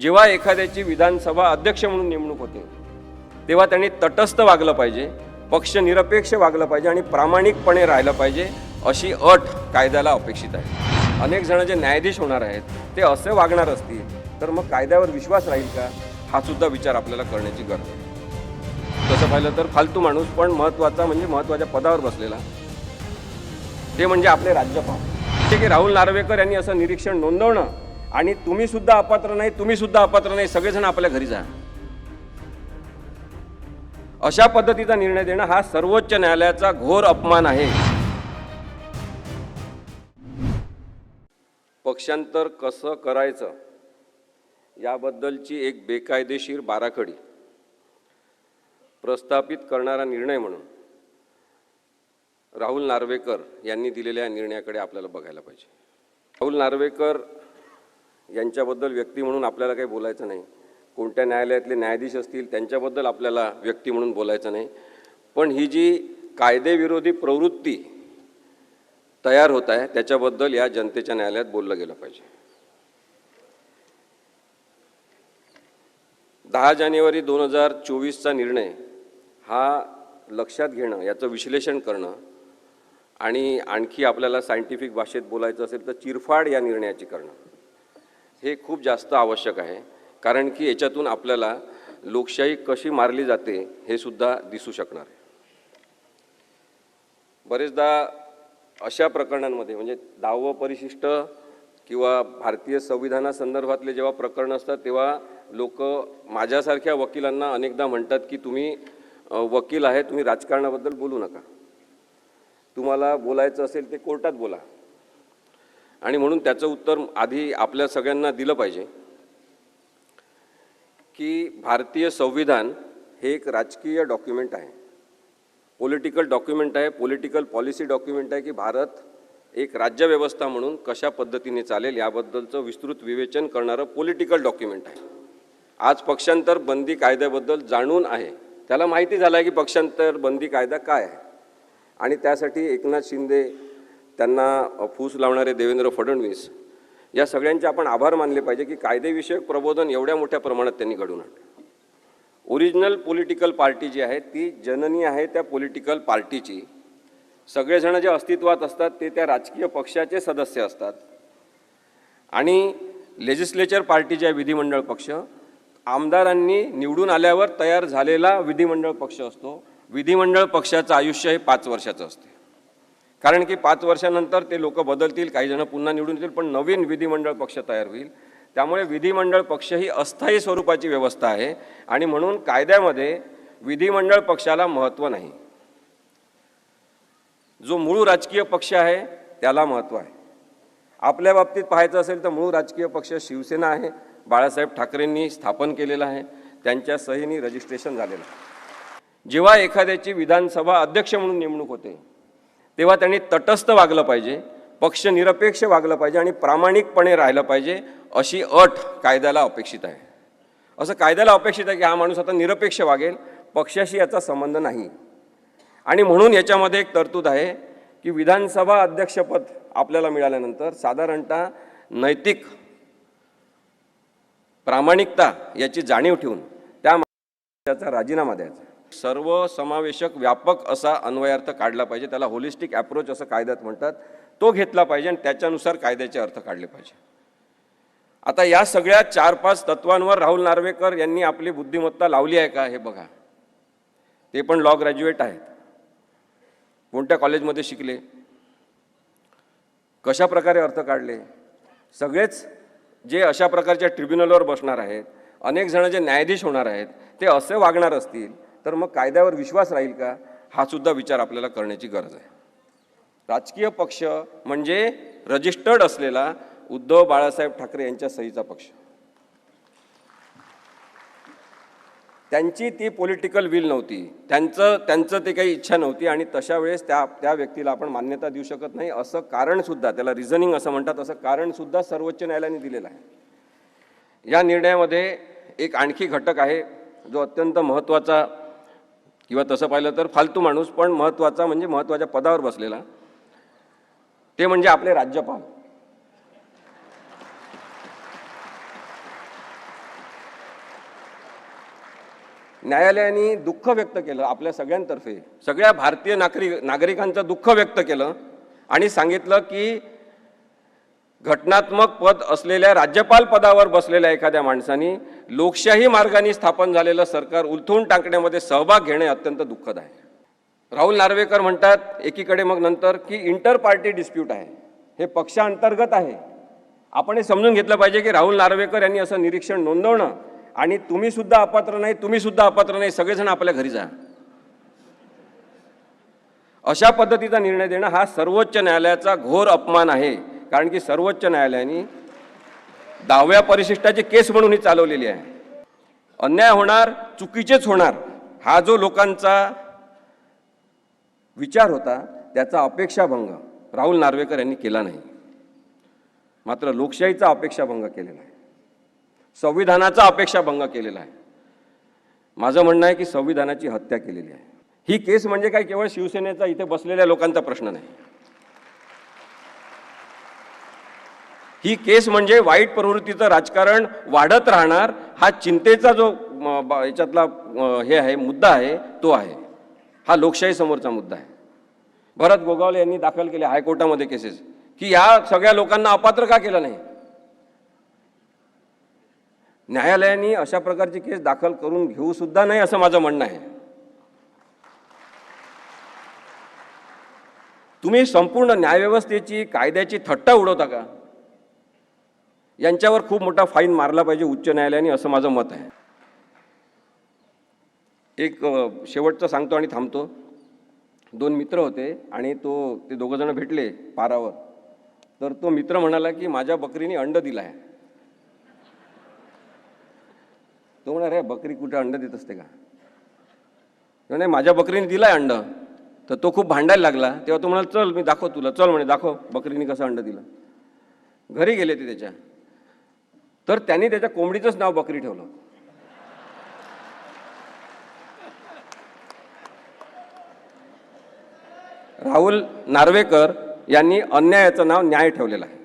जेव्हा एखाद्याची विधानसभा अध्यक्ष म्हणून नेमणूक होते तेव्हा त्यांनी तटस्थ वागलं पाहिजे पक्ष निरपेक्ष वागलं पाहिजे आणि प्रामाणिकपणे राहिलं पाहिजे अशी अट कायद्याला अपेक्षित आहे. अनेक जण जे न्यायाधीश होणार आहेत ते असे वागणार असतील तर मग कायद्यावर विश्वास राहील का? हा सुद्धा विचार आपल्याला करण्याची गरज आहे. तसं पाहिलं तर फालतू माणूस पण महत्त्वाचा म्हणजे महत्त्वाच्या पदावर बसलेला. ते म्हणजे आपले राज्यपाल. ठीक आहे राहुल नार्वेकर यांनी असं निरीक्षण नोंदवणं आणि तुम्ही सुद्धा अपात्र नाही तुम्ही सुद्धा अपात्र नाही सगळेजण आपल्या घरी जा. अशा पद्धतीचा निर्णय देणं हा सर्वोच्च न्यायालयाचा घोर अपमान आहे. पक्षांतर कसं करायचं? याबद्दलची एक बेकायदेशीर बाराखडी. प्रस्थापित करणारा निर्णय म्हणून. राहुल नार्वेकर यांनी दिलेल्या निर्णयाकडे आपल्याला बघायला पाहिजे. राहुल नार्वेकर यांच्याबद्दल व्यक्ती म्हणून आपल्याला काही बोलायचं नाही. कोणत्या न्यायालयातले न्यायाधीश असतील त्यांच्याबद्दल आपल्याला व्यक्ती म्हणून बोलायचं नाही. पण ही जी कायदेविरोधी प्रवृत्ती तयार होत आहे त्याच्याबद्दल या जनतेच्या न्यायालयात बोललं गेलं पाहिजे. दहा जानेवारी दोन हजार चोवीसचा निर्णय हा लक्षात घेणं याचं विश्लेषण करणं आणि आणखी आपल्याला सायंटिफिक भाषेत बोलायचं असेल तर चिरफाड या निर्णयाची करणं. हे खूप जास्त आवश्यक आहे. कारण की याच्यातून आपल्याला लोकशाही कशी मारली जाते हे सुद्धा दिसू शकणार आहे. बरेचदा अशा प्रकरणांमध्ये म्हणजे दहावं परिशिष्ट किंवा भारतीय संविधानासंदर्भातले जेव्हा प्रकरण असतात तेव्हा लोक माझ्यासारख्या वकिलांना अनेकदा म्हणतात की तुम्ही वकील आहे तुम्ही राजकारणाबद्दल बोलू नका. तुम्हाला बोलायचं असेल ते कोर्टात बोला. आणि म्हणून त्याचं उत्तर आधी आपल्या सगळ्यांना दिलं पाहिजे. की भारतीय संविधान हे एक राजकीय डॉक्युमेंट आहे. पॉलिटिकल डॉक्युमेंट आहे पॉलिटिकल पॉलिसी डॉक्युमेंट आहे की भारत एक राज्यव्यवस्था म्हणून कशा पद्धतीने चालेल याबद्दलचं विस्तृत विवेचन करणारं पॉलिटिकल डॉक्युमेंट आहे. आज पक्षांतर बंदी कायद्याबद्दल जाणून आहे. त्याला माहिती झालं आहे की पक्षांतर बंदी कायदा काय आहे. आणि त्यासाठी एकनाथ शिंदे त्यांना फूस लावणारे देवेंद्र फडणवीस या सगळ्यांचे आपण आभार मानले पाहिजे की कायदेविषयक प्रबोधन एवढ्या मोठ्या प्रमाणात त्यांनी घडून आणलं. ओरिजिनल पॉलिटिकल पार्टी जी आहे ती जननी आहे त्या पॉलिटिकल पार्टीची सगळेजण जे अस्तित्वात असतात ते त्या राजकीय पक्षाचे सदस्य असतात. आणि लेजिस्लेचर पार्टी जे आहे विधिमंडळ पक्ष आमदारांनी निवडून आल्यावर तयार झालेला विधिमंडळ पक्ष असतो. विधिमंडळ पक्षाचं आयुष्य हे पाच वर्षाचं असते. कारण की पाच वर्षानंतर ते लोक बदलतील काही जण पुन्हा निवडून येतील पण नवीन विधिमंडळ पक्ष तयार होईल. त्यामुळे विधिमंडळ पक्ष ही अस्थायी स्वरूपाची व्यवस्था आहे आणि म्हणून कायद्यामध्ये विधिमंडळ पक्षाला महत्त्व नाही. जो मूळ राजकीय पक्ष आहे त्याला महत्त्व आहे. आपल्या बाबतीत पाहायचं असेल तर मूळ राजकीय पक्ष शिवसेना आहे. बाळासाहेब ठाकरेंनी स्थापन केलेला आहे. त्यांच्या सहीने रजिस्ट्रेशन झालेलं आहे. जेव्हा एखाद्याची विधानसभा अध्यक्ष म्हणून नेमणूक होते तेव्हा त्यांनी तटस्थ वागलं पाहिजे पक्ष निरपेक्ष वागलं पाहिजे आणि प्रामाणिकपणे राहिलं पाहिजे अशी अट कायद्याला अपेक्षित आहे. असं कायद्याला अपेक्षित आहे की हा माणूस आता निरपेक्ष वागेल पक्षाशी याचा संबंध नाही. आणि म्हणून याच्यामध्ये एक तरतूद आहे की विधानसभा अध्यक्षपद आपल्याला मिळाल्यानंतर साधारणतः नैतिक प्रामाणिकता याची जाणीव ठेवून त्या त्याचा राजीनामा द्यायचा. सर्व समावेशक व्यापक असा अन्वयार्थ काढला पाहिजे. त्याला होलिस्टिक अप्रोच असं कायद्यात म्हणतात. तो घेतला पाहिजे आणि त्याच्यानुसार कायद्याचे अर्थ काढले पाहिजे. आता या सगळ्या चार पाच तत्वांवर राहुल नार्वेकर यांनी आपली बुद्धिमत्ता लावली आहे का हे बघा. ते पण लॉ ग्रॅज्युएट आहेत. कोणत्या कॉलेजमध्ये शिकले? कशा प्रकारे अर्थ काढले? सगळेच जे अशा प्रकारच्या ट्रिब्युनलवर बसणार आहेत अनेक जण जे न्यायाधीश होणार आहेत ते असे वागणार असतील तर मग कायद्यावर विश्वास राहील का? हा सुद्धा विचार आपल्याला करण्याची गरज आहे. राजकीय पक्ष म्हणजे रजिस्टर्ड असलेला उद्धव बाळासाहेब ठाकरे यांच्या सहीचा पक्ष. त्यांची ती पॉलिटिकल विल नव्हती. त्यांचं त्यांचं ते काही इच्छा नव्हती आणि तशा वेळेस त्या त्या व्यक्तीला आपण मान्यता देऊ शकत नाही. असं कारणसुद्धा त्याला रिझनिंग असं म्हणतात असं कारणसुद्धा सर्वोच्च न्यायालयाने दिलेलं आहे. या निर्णयामध्ये एक आणखी घटक आहे जो अत्यंत महत्त्वाचा किंवा तसं पाहिलं तर फालतू माणूस पण महत्त्वाचा म्हणजे महत्त्वाच्या पदावर बसलेला. ते म्हणजे आपले राज्यपाल. न्यायालयाने दुःख व्यक्त केलं आपल्या सगळ्यांतर्फे. सगळ्या भारतीय नागरिक नागरिकांचं दुःख व्यक्त केलं आणि सांगितलं की घटनात्मक पद असलेल्या राज्यपाल पदावर बसलेल्या एखाद्या माणसाने लोकशाही मार्गाने स्थापन झालेलं सरकार उलथवून टाकण्यामध्ये सहभाग घेणे अत्यंत दुःखद आहे. राहुल नार्वेकर म्हणतात एकीकडे मग नंतर की इंटर पार्टी डिस्प्यूट आहे. हे पक्षांतर्गत आहे. आपण हे समजून घेतलं पाहिजे की राहुल नार्वेकर यांनी असं निरीक्षण नोंदवणं आणि तुम्ही सुद्धा अपात्र नाही तुम्ही सुद्धा अपात्र नाही सगळेजण आपल्या घरी जा. अशा पद्धतीचा निर्णय देणं हा सर्वोच्च न्यायालयाचा घोर अपमान आहे. कारण की सर्वोच्च न्यायालयाने दहाव्या परिशिष्टाची केस म्हणून ही चालवलेली आहे. अन्याय होणार चुकीचेच होणार हा जो लोकांचा विचार होता त्याचा अपेक्षाभंग राहुल नार्वेकर यांनी केला नाही. मात्र लोकशाहीचा अपेक्षाभंग केलेला आहे. संविधानाचा अपेक्षाभंग केलेला आहे. माझं म्हणणं आहे की संविधानाची हत्या केलेली आहे. ही केस म्हणजे काय केवळ शिवसेनेचा इथे बसलेल्या लोकांचा प्रश्न नाही. ही केस म्हणजे वाईट प्रवृत्तीचं राजकारण वाढत राहणार हा चिंतेचा जो ब- याच्यातला हे आहे मुद्दा आहे तो आहे. हा लोकशाही समोरचा मुद्दा आहे. भरत गोगावले यांनी दाखल केले हायकोर्टामध्ये केसेस. की या सगळ्या लोकांना अपात्र का केलं नाही? न्यायालयाने अशा प्रकारची केस दाखल करून घेऊ सुद्धा नाही असं माझं म्हणणं आहे. तुम्ही संपूर्ण न्यायव्यवस्थेची कायद्याची थट्टा उडवता का? यांच्यावर खूप मोठा फाईन मारला पाहिजे उच्च न्यायालयाने असं माझं मत आहे. एक शेवटचं सांगतो आणि थांबतो. दोन मित्र होते आणि तो ते दोघंजणं भेटले पारावर. तर तो मित्र म्हणाला की माझ्या बकरीने अंड दिलं आहे तो म्हणा रे बकरी कुठे अंड देत असते का? तो म्हणे माझ्या बकरीने आहे अंड. तर तो खूप भांडायला लागला. तेव्हा तो म्हणाला चल मी दाखव तुला. चल म्हणे दाखव बकरीने कसं अंड दिलं. घरी गेले ते त्याच्या. तर त्यांनी त्याच्या कोंबडीचंच नाव बकरी ठेवलं. राहुल नार्वेकर यांनी अन्यायाचं नाव न्याय ठेवलेलं आहे.